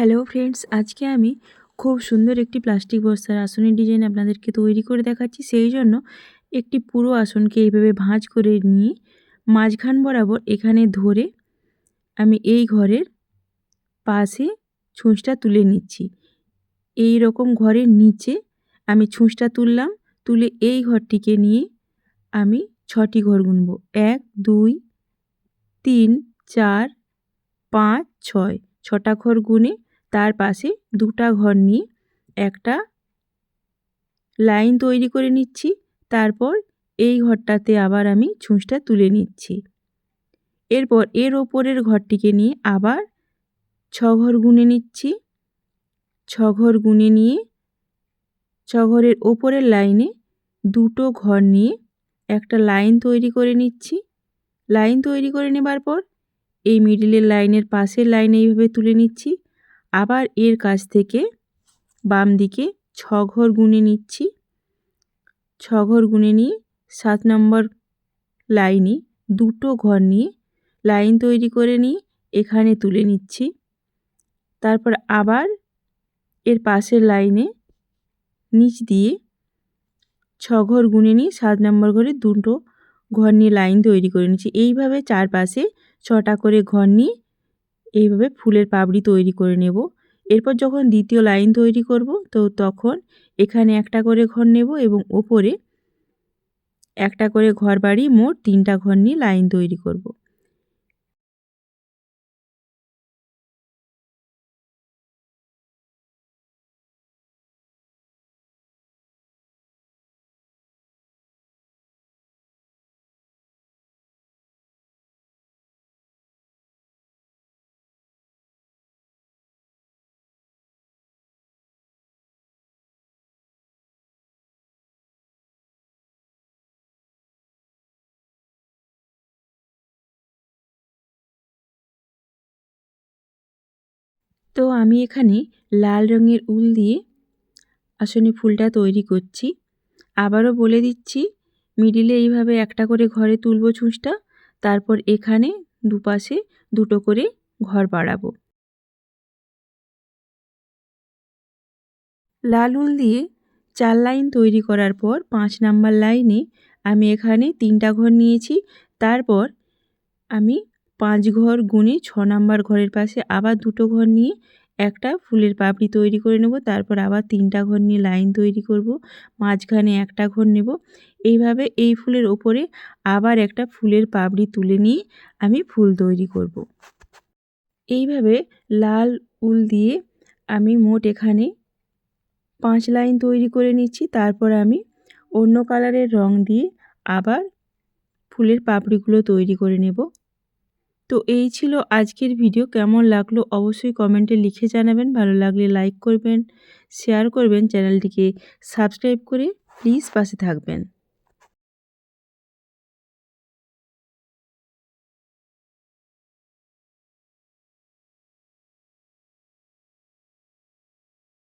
Hello friends আজকে আমি খুব সুন্দর একটি প্লাস্টিক বস্তার আসনের ডিজাইন আপনাদেরকে তৈরি করে দেখাচ্ছি। সেই জন্য একটি পুরো আসনকে এইভাবে ভাঁজ করে নিয়ে মাঝখান বরাবর এখানে ধরে আমি এই ঘরের পাশে ছুঁচটা তুলে নিচ্ছি। এই রকম ঘরের নিচে আমি ছুঁচটা তুললাম, তুলে এই ঘরটিকে নিয়ে আমি ছটি ঘর গুনব। এক, দুই, তিন, চার, পাঁচ, ছয়, ছটা ঘর গুনে তার পাশে দুটা ঘর নিয়ে একটা লাইন তৈরি করে নিচ্ছি। তারপর এই ঘরটাতে আবার আমি ছুঁচটা তুলে নিচ্ছি। এরপর এর ওপরের ঘরটিকে নিয়ে আবার ছ ঘর গুনে নিচ্ছি। ছ ঘর গুনে নিয়ে ছ ঘরের ওপরের লাইনে দুটো ঘর নিয়ে একটা লাইন তৈরি করে নিচ্ছি। লাইন তৈরি করে নেবার পর এই মিডিলের লাইনের পাশের লাইন এইভাবে তুলে নিচ্ছি। আবার এর কাছ থেকে বাম দিকে ছ ঘর গুনে নিচ্ছি। ছ ঘর গুনে নিয়ে সাত নম্বর লাইনে দুটো ঘর নিয়ে লাইন তৈরি করে নিয়ে এখানে তুলে নিচ্ছি। তারপর আবার এর পাশের লাইনে নিচ দিয়ে ছ ঘর গুনে নিয়ে সাত নম্বর ঘরে দুটো ঘর নিয়ে লাইন তৈরি করে নিচ্ছি। এইভাবে চারপাশে ছটা করে ঘর নিয়ে এইভাবে ফুলের পাবড়ি তৈরি করে নেব। এরপর যখন দ্বিতীয় লাইন তৈরি করব, তো তখন এখানে একটা করে ঘর নেব এবং ওপরে একটা করে ঘর বাড়ি মোট তিনটা ঘর নিয়ে লাইন তৈরি করব। তো আমি এখানে লাল রঙের উল দিয়ে আসনে ফুলটা তৈরি করছি। আবারও বলে দিচ্ছি, মিডিলে এইভাবে একটা করে ঘরে তুলব ছুঁচটা, তারপর এখানে দুপাশে দুটো করে ঘর বাড়াবো। লাল উল দিয়ে চার লাইন তৈরি করার পর পাঁচ নাম্বার লাইনে আমি এখানে তিনটা ঘর নিয়েছি, তারপর আমি পাঁচ ঘর গুনে ছ নাম্বার ঘরের পাশে আবার দুটো ঘর নিয়ে একটা ফুলের পাপড়ি তৈরি করে নেব, তারপর আবার তিনটা ঘর নিয়ে লাইন তৈরি করব, মাঝখানে একটা ঘর নেব এইভাবে এই ফুলের ওপরে আবার একটা ফুলের পাপড়ি তুলে নিয়ে আমি ফুল তৈরি করব। এইভাবে লাল উল দিয়ে আমি মোট এখানে পাঁচ লাইন তৈরি করে নিচ্ছি, তারপর আমি অন্য কালারের রং দিয়ে আবার ফুলের পাপড়িগুলো তৈরি করে নেব তো এই ছিল আজকের ভিডিও। কেমন লাগল অবশ্যই কমেন্টে লিখে জানাবেন। ভালো লাগলে লাইক করবেন, শেয়ার করবেন। চ্যানেলটিকে সাবস্ক্রাইব করে প্লিজ পাশে থাকবেন।